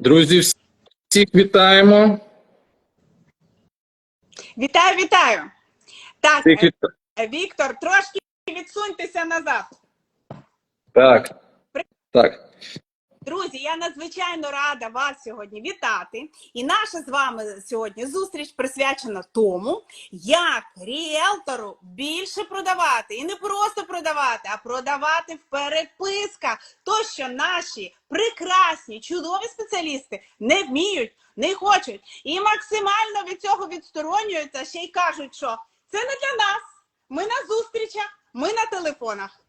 Друзі, всіх вітаємо. Вітаю, вітаю. Так, Всіх віта... е, Віктор, трошки відсуньтеся назад. Так. Так. Друзі, я надзвичайно рада вас сьогодні вітати. І наша з вами сьогодні зустріч присвячена тому, як ріелтору більше продавати. І не просто продавати, а продавати в переписках. То, що наші прекрасні, чудові спеціалісти не вміють, не хочуть і максимально від цього відсторонюються, ще й кажуть, що це не для нас. Ми на зустрічах, ми на телефонах.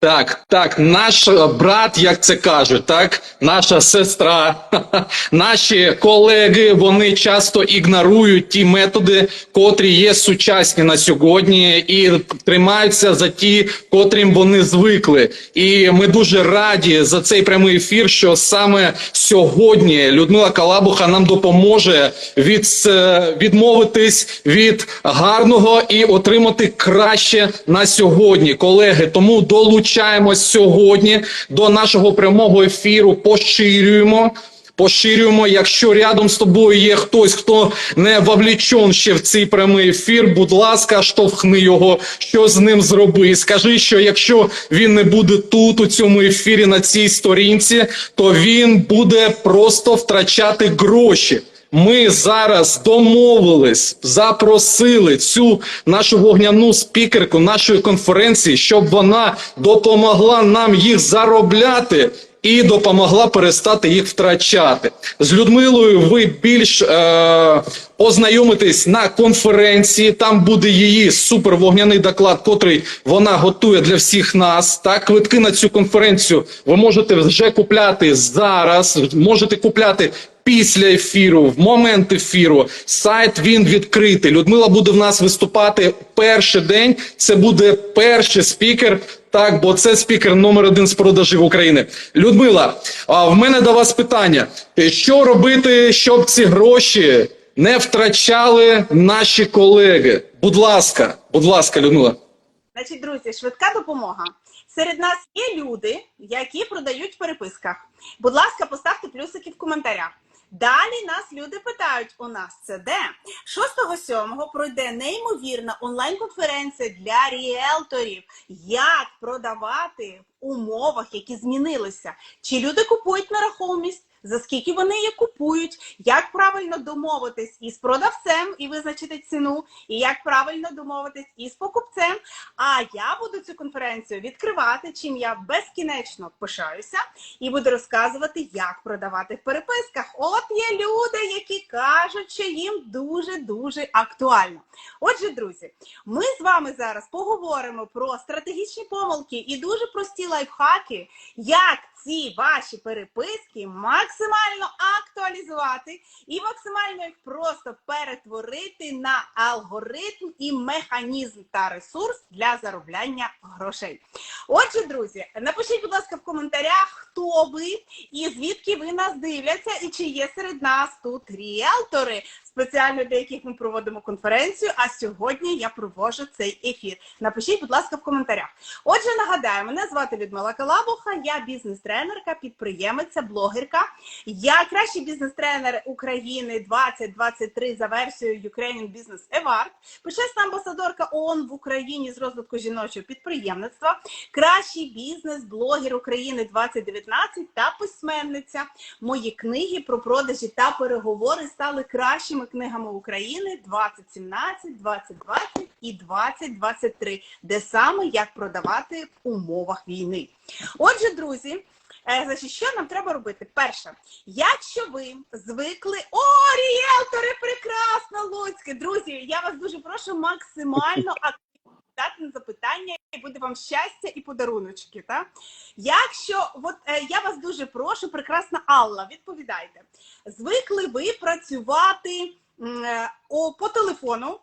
Так, так, наш е, брат, як це кажуть, так, наша сестра, наші колеги, вони часто ігнорують ті методи, котрі є сучасні на сьогодні, і тримаються за ті, котрим вони звикли. І ми дуже раді за цей прямий ефір, що саме сьогодні Людмила Калабуха нам допоможе від, е, відмовитись від гарного і отримати краще на сьогодні, колеги. Тому долучаємось сьогодні до нашого прямого ефіру, поширюємо. Поширюємо, якщо рядом з тобою є хтось, хто не вовлічен ще в цей прямий ефір, будь ласка, штовхни його, що з ним зроби. Скажи, що якщо він не буде тут, у цьому ефірі, на цій сторінці, то він буде просто втрачати гроші. Ми зараз домовились, запросили цю нашу вогняну спікерку нашої конференції, щоб вона допомогла нам їх заробляти і допомогла перестати їх втрачати. З Людмилою ви більш е, ознайомитесь на конференції. Там буде її супервогняний доклад, котрий вона готує для всіх нас. Так, квитки на цю конференцію ви можете вже купляти зараз. Можете купляти після ефіру, в момент ефіру. Сайт він відкритий. Людмила буде в нас виступати перший день. Це буде перший спікер. Так, бо це спікер номер один з продажів України. Людмила, а в мене до вас питання: що робити, щоб ці гроші не втрачали наші колеги? Будь ласка, будь ласка, Людмила. Значить, друзі, швидка допомога. Серед нас є люди, які продають в переписках. Будь ласка, поставте плюсики в коментарях. Далі нас люди питають: у нас це де? 6-7 пройде неймовірна онлайн-конференція для ріелторів. Як продавати в умовах, які змінилися? Чи люди купують нерухомість? За скільки вони її купують, як правильно домовитись із продавцем і визначити ціну, і як правильно домовитись із покупцем. А я буду цю конференцію відкривати, чим я безкінечно пишаюся, і буду розказувати, як продавати в переписках. От є люди, які кажуть, що їм дуже дуже актуально. Отже, друзі, ми з вами зараз поговоримо про стратегічні помилки і дуже прості лайфхаки, як ці ваші переписки максимально актуалізувати і максимально їх просто перетворити на алгоритм і механізм та ресурс для заробляння грошей. Отже, друзі, напишіть, будь ласка, в коментарях, хто ви і звідки ви нас дивляться, і чи є серед нас тут ріелтори, спеціально для яких ми проводимо конференцію. А сьогодні я проводжу цей ефір. Напишіть, будь ласка, в коментарях. Отже, нагадаю, мене звати Людмила Калабуха, я бізнес-тренерка, підприємиця, блогерка. Я кращий бізнес-тренер України 2023 за версією Ukrainian Business Award, почесна амбасадорка ООН в Україні з розвитку жіночого підприємництва, кращий бізнес-блогер України 2019 та письменниця. Мої книги про продажі та переговори стали кращими книгами України 2017, 2020 і 2023, де саме як продавати в умовах війни. Отже, друзі. Е, Значить, що нам треба робити? Перше, якщо ви звикли. О, ріелтори, прекрасно, Луцьке! Друзі, я вас дуже прошу максимально активно на запитання, і буде вам щастя і подаруночки. Та? Якщо от, е, я вас дуже прошу, прекрасна Алла, відповідайте. Звикли ви працювати е, о, по телефону?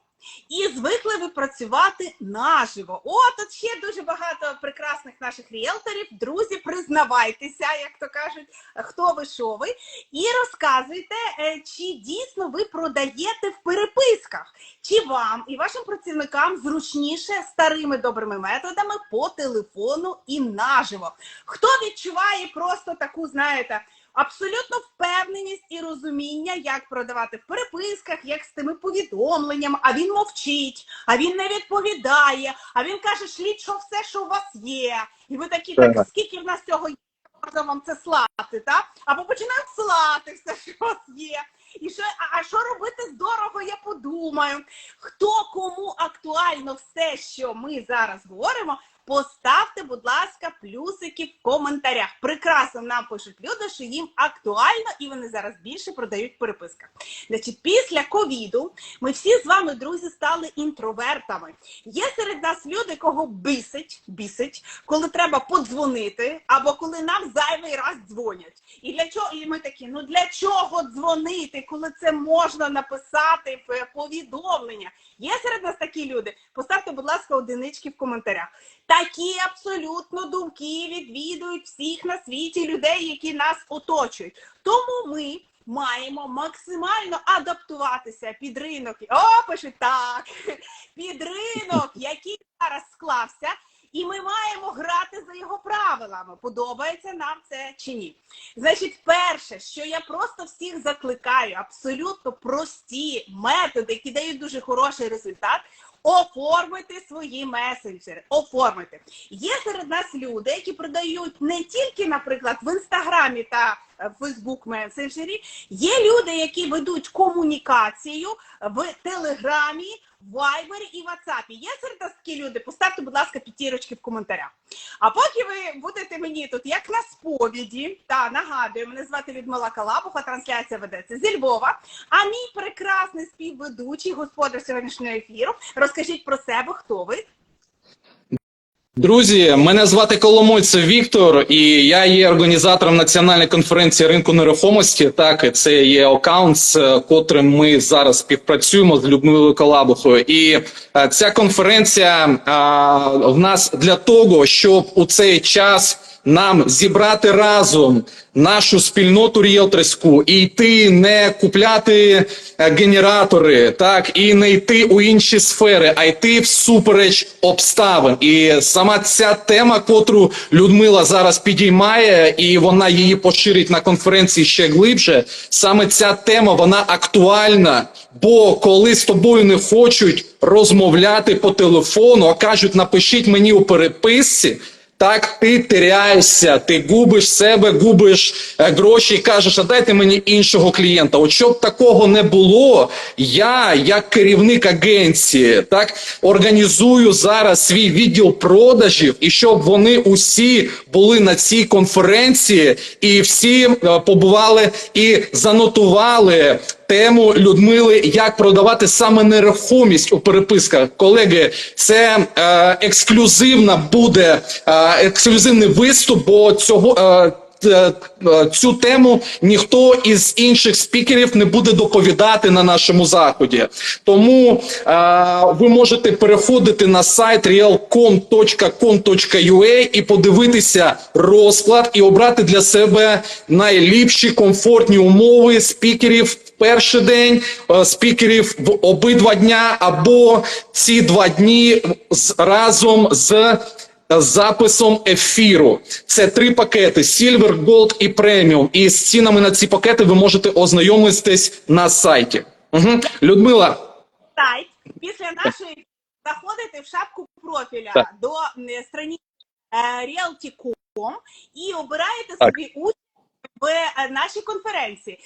І звикли ви працювати наживо. О, тут ще дуже багато прекрасних наших ріелторів. Друзі, признавайтеся, як то кажуть, хто ви, що ви, і розказуйте, е, чи дійсно ви продаєте в переписках, чи вам і вашим працівникам зручніше старими добрими методами по телефону і наживо. Хто відчуває просто таку, знаєте, абсолютно впевненість і розуміння, як продавати в переписках, як з тими повідомленнями. А він мовчить, а він не відповідає. А він каже, шліть, що все, що у вас є. І ви такі, так, Так. скільки в нас цього є, можна вам це слати, так? Або починають слати все, що у вас є. І що, а, а що робити з дорого, я подумаю. Хто кому актуально все, що ми зараз говоримо, поставте, будь ласка, плюсики в коментарях. Прекрасно нам пишуть люди, що їм актуально і вони зараз більше продають в переписках. Значить, після ковіду ми всі з вами, друзі, стали інтровертами. Є серед нас люди, кого бісить, бісить, коли треба подзвонити, або коли нам зайвий раз дзвонять. І для чого? І ми такі, ну для чого дзвонити, коли це можна написати в повідомлення? Є серед нас такі люди. Поставте, будь ласка, одинички в коментарях. Такі абсолютно думки відвідують всіх на світі людей, які нас оточують. Тому ми маємо максимально адаптуватися під ринок. О, пишуть так, під ринок, який зараз склався. І ми маємо грати за його правилами. Подобається нам це чи ні? Значить, перше, що я просто всіх закликаю, абсолютно прості методи, які дають дуже хороший результат. Оформити свої месенджери. Оформити. Є серед нас люди, які продають не тільки, наприклад, в інстаграмі та Фейсбук месенджері. Є люди, які ведуть комунікацію в Телеграмі, Вайбері і Ватсапі. Є серед нас такі люди? Поставте, будь ласка, п'ятірочки в коментарях. А поки ви будете мені тут, як на сповіді, та нагадую, мене звати Людмила Калабуха, трансляція ведеться зі Львова. А мій прекрасний співведучий, господар сьогоднішнього ефіру. Розкажіть про себе, хто ви? Друзі, мене звати Коломойцев Віктор, і я є організатором національної конференції ринку нерухомості. Так, це є аккаунт, з котрим ми зараз співпрацюємо з Людмилою Калабухою. І е, ця конференція а, в нас для того, щоб у цей час нам зібрати разом нашу спільноту ріелторську і йти не купляти е, генератори, так і не йти у інші сфери, а йти всупереч обставин. І сама ця тема, котру Людмила зараз підіймає, і вона її поширить на конференції ще глибше. Саме ця тема вона актуальна. Бо коли з тобою не хочуть розмовляти по телефону, а кажуть, напишіть мені у переписці. Так, ти теряєшся, ти губиш себе, губиш е, гроші і кажеш, а дайте мені іншого клієнта. От щоб такого не було, я, як керівник агенції, так організую зараз свій відділ продажів, і щоб вони усі були на цій конференції, і всі е, побували і занотували тему Людмили, як продавати саме нерухомість у переписках. Колеги, це е, ексклюзивна буде е, ексклюзивний виступ, бо цього. Е, е, Цю тему ніхто із інших спікерів не буде доповідати на нашому заході. Тому е, ви можете переходити на сайт realcom.com.ua і подивитися розклад і обрати для себе найліпші комфортні умови спікерів перший день, е, спікерів в обидва дня або ці два дні разом з записом ефіру. Це три пакети: Silver, Gold і Premium. І з цінами на ці пакети ви можете ознайомитись на сайті. Угу. Людмила, сайт після нашої заходите в шапку профіля Так. до е, страниці е, Realty.com і обираєте Так. собі участь в е, нашій конференції. Е,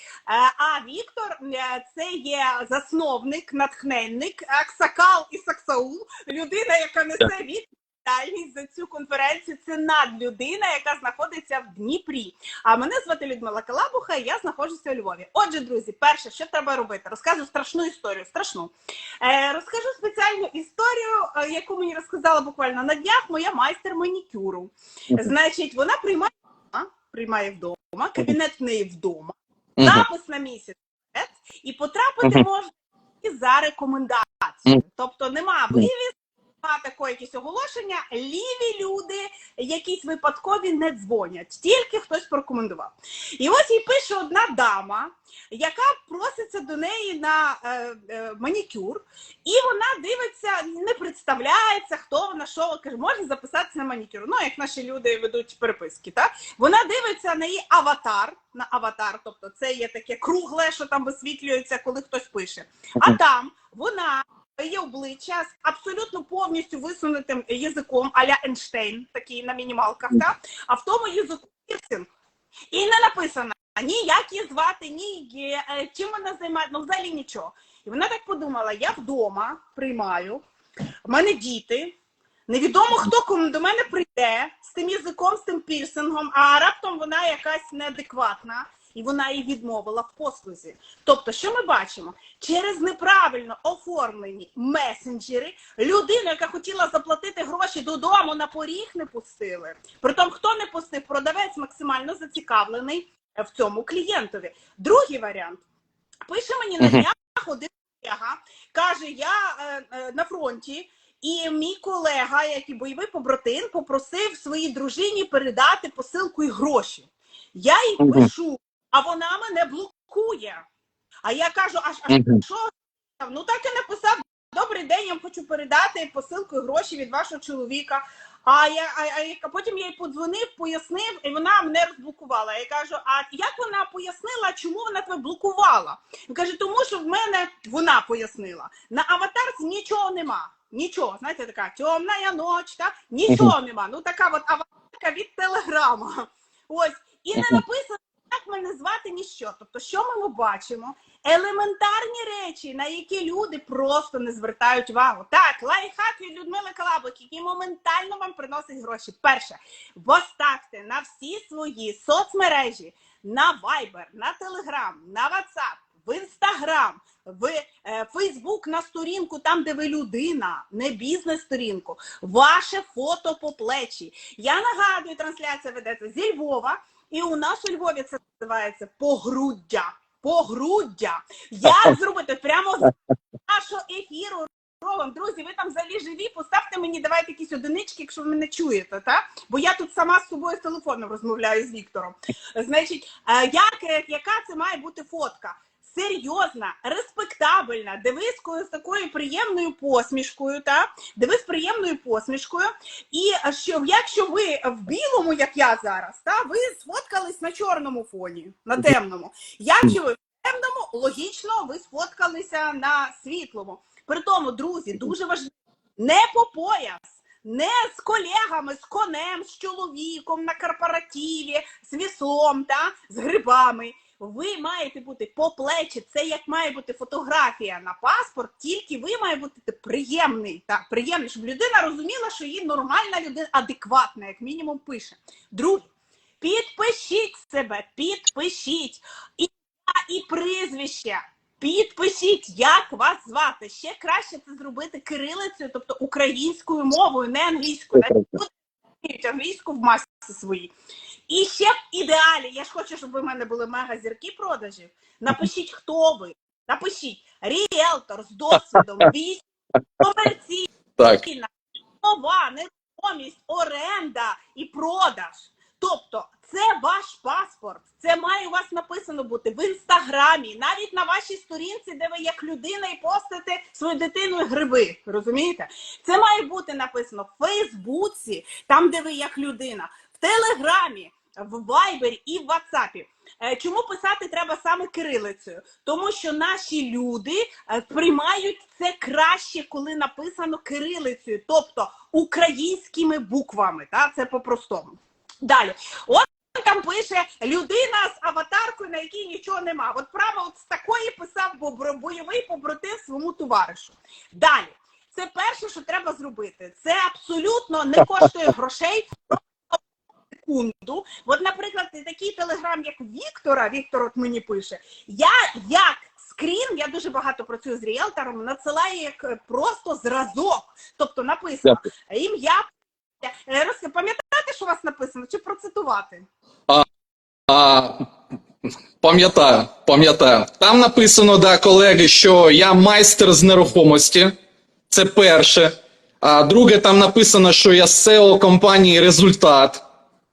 А Віктор е, це є засновник, натхненник, Аксакал і Саксаул, людина, яка несе відповідальність за цю конференцію. Це надлюдина, яка знаходиться в Дніпрі. А мене звати Людмила Калабуха, і я знаходжуся у Львові. Отже, друзі, перше, що треба робити? Розкажу страшну історію. Страшну. Е, розкажу спеціальну історію, яку мені розказала буквально на днях моя майстер манікюру. Значить, вона приймає, приймає вдома, кабінет в неї вдома, запис на місяць і потрапити можна і за рекомендацією. Тобто нема вивіз, таке якісь оголошення, ліві люди, якісь випадкові не дзвонять, тільки хтось порекомендував. І ось їй пише одна дама, яка проситься до неї на е, е, манікюр, і вона дивиться, не представляється, хто вона, що каже, можна записатися на манікюр. Ну, як наші люди ведуть переписки, так? Вона дивиться на її аватар, на аватар, тобто це є таке кругле, що там висвітлюється, коли хтось пише. А там вона. Є обличчя з абсолютно повністю висунутим язиком, аля Ейнштейн, такий на мінімалках, так? а в тому язику. І не написано ні як її звати, ні є, е, чим вона займається, ну взагалі нічого. І вона так подумала: я вдома приймаю, в мене діти. Невідомо хто кому до мене прийде з тим язиком, з тим пірсингом, а раптом вона якась неадекватна, і вона їй відмовила в послузі. Тобто, що ми бачимо? Через неправильно оформлені месенджери людину, яка хотіла заплатити гроші додому на поріг, не пустили. Притом, хто не пустив, продавець максимально зацікавлений в цьому клієнтові. Другий варіант. Пише мені на днях один колега, каже: я е, е, на фронті. І мій колега, як і бойовий побратим, попросив своїй дружині передати посилку і гроші. Я їй пишу, а вона мене блокує. А я кажу: а, а що? Ну так і написав: Добрий день, я вам хочу передати посилку і гроші від вашого чоловіка. А я а, а, потім я їй подзвонив, пояснив, і вона мене розблокувала. Я кажу: а як вона пояснила, чому вона тебе блокувала? Він каже, тому що в мене вона пояснила. На аватарці нічого нема. Нічого, знаєте, така темна ніч, так? Нічого нема. Ну така от аватарка від телеграма. Ось. І не написано, як мене звати ніщо. Тобто, що ми бачимо? Елементарні речі, на які люди просто не звертають увагу. Так, лайфхак від Людмили Калаблик, який моментально вам приносить гроші. Перше, поставте на всі свої соцмережі, на Viber, на Telegram, на WhatsApp, в Instagram, в е, Facebook на сторінку, там, де ви людина, не бізнес-сторінку, ваше фото по плечі. Я нагадую, трансляція ведеться зі Львова, і у нас у Львові це називається погруддя. Погруддя. Як зробити прямо з нашого ефіру? Ровом, друзі, ви там взагалі живі, поставте мені, давайте якісь одинички, якщо ви мене чуєте, так? Бо я тут сама з собою з телефоном розмовляю з Віктором. Значить, е, як, е, яка це має бути фотка? Серйозна, респектабельна, дивись з такою приємною посмішкою, та дивись приємною посмішкою. І е, що якщо ви в білому, як я зараз, та ви сфоткались на чорному фоні, на темному. Якщо ви в темному, логічно, ви сфоткалися на світлому. При тому, друзі, дуже важливо не по пояс. Не з колегами, з конем, з чоловіком на корпоративі, з віслом, та, з грибами. Ви маєте бути по плечі. Це як має бути фотографія на паспорт, тільки ви має бути приємний, так, приємний, щоб людина розуміла, що її нормальна людина, адекватна, як мінімум, пише. Друге, підпишіть себе, підпишіть. І, і прізвище. Підпишіть, як вас звати. Ще краще це зробити кирилицею, тобто українською мовою, не англійською. Англійську в масі своїй. І ще в ідеалі, я ж хочу, щоб ви в мене були мега зірки продажів. Напишіть, хто ви. Напишіть ріелтор з досвідом, військ, комерційна, нова, нерухомість, оренда і продаж. Тобто, це ваш паспорт. Це має у вас написано бути в інстаграмі, навіть на вашій сторінці, де ви як людина і постите свою дитину гриби. Розумієте? Це має бути написано в Фейсбуці, там, де ви як людина, в Телеграмі, в Вайбері і в Ватсапі. Е, Чому писати треба саме кирилицею? Тому що наші люди е, приймають це краще, коли написано кирилицею, тобто українськими буквами. Та? Це по-простому. Далі. От там пише людина з аватаркою, на якій нічого нема. От право от з такої писав бойовий побратим своєму товаришу. Далі. Це перше, що треба зробити. Це абсолютно не коштує грошей. Секунду. От, наприклад, такий телеграм, як Віктора, Віктор от мені пише, я як скрін, я дуже багато працюю з ріелтором, надсилаю як е, просто зразок. Тобто написано ім'я. Е, Роз- Пам'ятаєте, що у вас написано? Чи процитувати? А, пам'ятаю, пам'ятаю. Там написано, да, колеги, що я майстер з нерухомості. Це перше. А друге, там написано, що я SEO компанії Результат.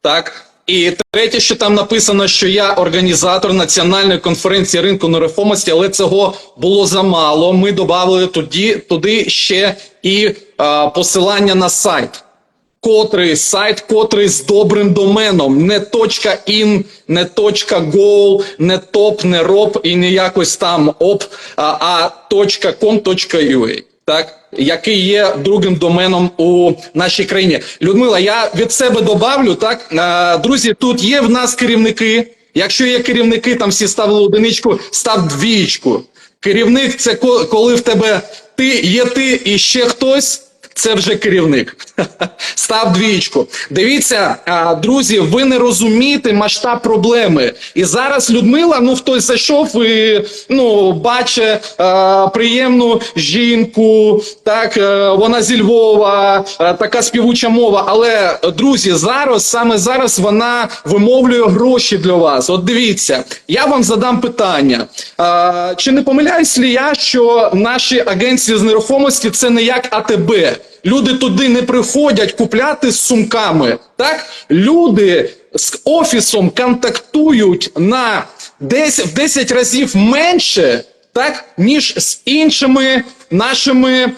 Так. І третє, що там написано, що я організатор національної конференції ринку нерухомості, але цього було замало. Ми додали туди, туди ще і а, посилання на сайт. Котрий сайт, котрий з добрим доменом, не точка .in, не точка .go, не топ, не роб і не якось там оп, а, а .com.ua, так? Який є другим доменом у нашій країні. Людмила, я від себе добавлю, так? Друзі, тут є в нас керівники. Якщо є керівники, там всі ставили одиничку, став двічку. Керівник це ко- коли в тебе ти є ти і ще хтось. Це вже керівник. Став двічку. Дивіться, друзі, ви не розумієте масштаб проблеми. І зараз Людмила, ну хтось зайшов і ну бачить приємну жінку. Так, е, вона зі Львова, е, така співуча мова. Але друзі, зараз саме зараз вона вимовлює гроші для вас. От дивіться, я вам задам питання. Чи не помиляюсь ли я, що наші агенції з нерухомості це не як АТБ? Люди туди не приходять купляти з сумками. Так люди з офісом контактують на десь в 10 разів менше, так ніж з іншими нашими е,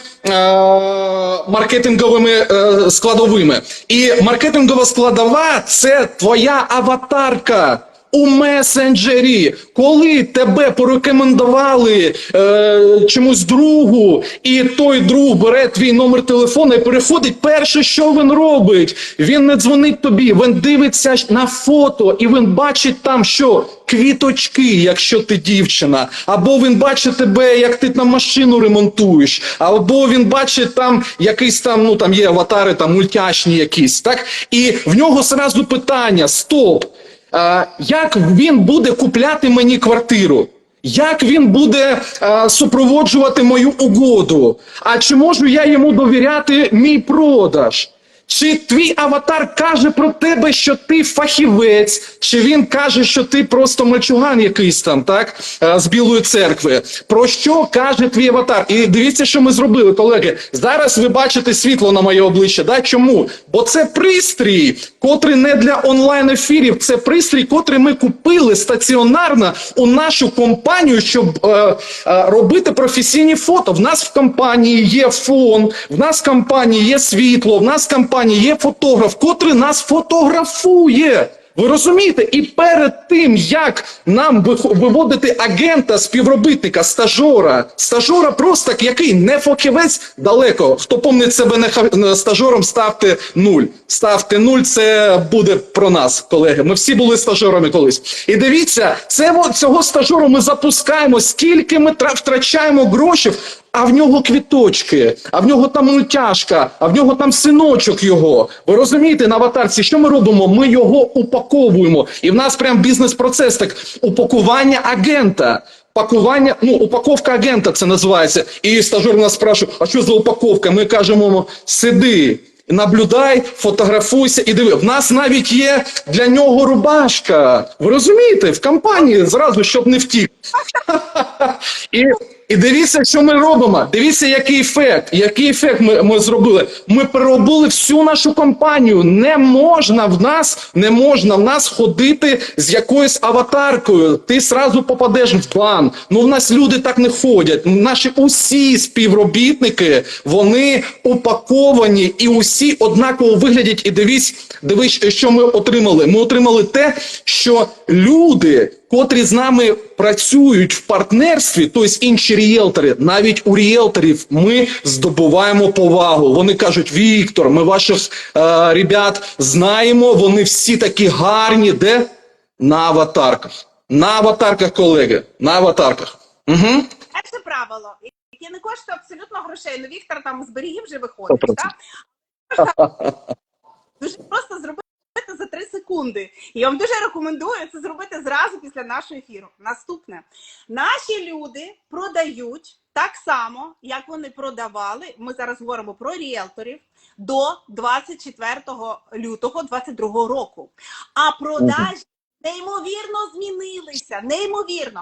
маркетинговими е, складовими. І маркетингова складова це твоя аватарка. У месенджері, коли тебе порекомендували е, чомусь другу, і той друг бере твій номер телефону і переходить, перше, що він робить, він не дзвонить тобі, він дивиться на фото, і він бачить там, що квіточки, якщо ти дівчина, або він бачить тебе, як ти там машину ремонтуєш, або він бачить там якийсь там, ну там є аватари, там мультяшні якісь, так? І в нього зразу питання: стоп. Як він буде купляти мені квартиру? Як він буде супроводжувати мою угоду? А чи можу я йому довіряти мій продаж? Чи твій аватар каже про тебе, що ти фахівець, чи він каже, що ти просто мальчуган якийсь там, так, з Білої церкви? Про що каже твій аватар? І дивіться, що ми зробили, колеги. Зараз ви бачите світло на моє обличчя. Да? Чому? Бо це пристрій, котрий не для онлайн ефірів, це пристрій, котрий ми купили стаціонарно у нашу компанію, щоб е, е, робити професійні фото. В нас в компанії є фон, в нас в компанії є світло, в нас в компанії є фотограф, котрий нас фотографує. Ви розумієте? І перед тим, як нам виводити агента, співробітника, стажора, стажора просто який не фахівець далеко. Хто помнить себе не стажором, ставте нуль. Ставте нуль, це буде про нас, колеги. Ми всі були стажерами колись. І дивіться, це цього стажору ми запускаємо, скільки ми тра- втрачаємо грошей. А в нього квіточки, а в нього там мультяшка, а в нього там синочок його. Ви розумієте, на аватарці, що ми робимо? Ми його упаковуємо. І в нас прям бізнес-процес так упакування агента. Пакування, ну, упаковка агента це називається. І стажер нас спрашує, а що за упаковка? Ми кажемо, сиди. Наблюдай, фотографуйся і диви. В нас навіть є для нього рубашка. Ви розумієте, в компанії зразу, щоб не втік. І, і дивіться, що ми робимо. Дивіться, який ефект. Який ефект ми, ми зробили. Ми переробили всю нашу компанію. Не можна в нас, не можна в нас ходити з якоюсь аватаркою. Ти сразу попадеш в план. Ну в нас люди так не ходять. Наші усі співробітники вони упаковані і усі однаково виглядять. І дивись, дивись, що ми отримали. Ми отримали те, що люди котрі з нами працюють в партнерстві, тобто інші ріелтори, навіть у ріелторів ми здобуваємо повагу. Вони кажуть: Віктор, ми ваших е, ребят знаємо, вони всі такі гарні, де на аватарках. На аватарках, колеги, на аватарках. Угу. Перше правило, яке не коштує абсолютно грошей. Ну, Віктор там з берегів вже виходить. Так? Дуже просто зробити за 3 секунди. І я вам дуже рекомендую це зробити зразу після нашого ефіру. Наступне. Наші люди продають так само, як вони продавали. Ми зараз говоримо про ріелторів до 24 лютого 2022 року. А продажі неймовірно змінилися. Неймовірно.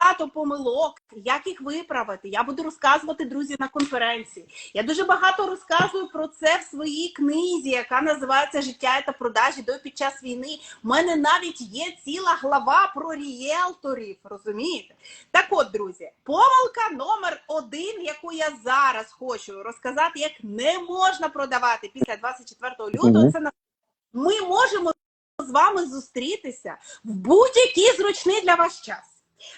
Багато помилок, як їх виправити. Я буду розказувати, друзі, на конференції. Я дуже багато розказую про це в своїй книзі, яка називається Життя та продажі до під час війни. У мене навіть є ціла глава про ріелторів. Розумієте? Так от, друзі, помилка номер один, яку я зараз хочу розказати, як не можна продавати після 24 лютого. Це на ми можемо з вами зустрітися в будь-який зручний для вас час.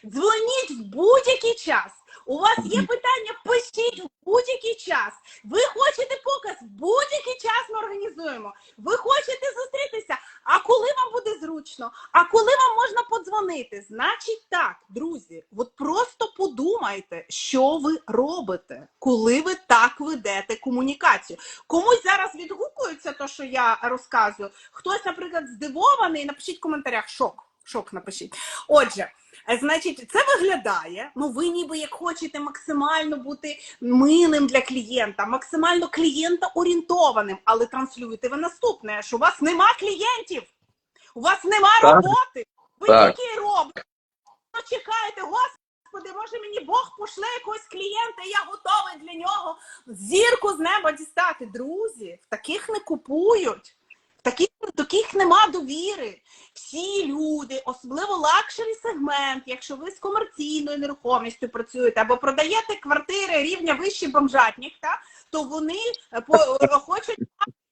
Дзвоніть в будь-який час. У вас є питання, пишіть в будь-який час. Ви хочете показ, в будь-який час ми організуємо. Ви хочете зустрітися. А коли вам буде зручно? А коли вам можна подзвонити? Значить так, друзі, от просто подумайте, що ви робите, коли ви так ведете комунікацію. Комусь зараз відгукується те, що я розказую. Хтось, наприклад, здивований. Напишіть в коментарях шок. Шок напишіть. Отже, е, значить, це виглядає. Ну, ви ніби як хочете максимально бути милим для клієнта, максимально клієнта орієнтованим, але транслюєте ви наступне, що у вас нема клієнтів, у вас нема Так. роботи. Ви Так. тільки робите. Чекаєте, господи, може мені Бог пошле якогось клієнта, і я готовий для нього зірку з неба дістати. Друзі, в таких не купують. Таких, таких нема довіри. Всі люди, особливо лакшері сегмент, якщо ви з комерційною нерухомістю працюєте або продаєте квартири рівня вищий бомжатніх, та, то вони е, по, хочуть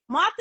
мати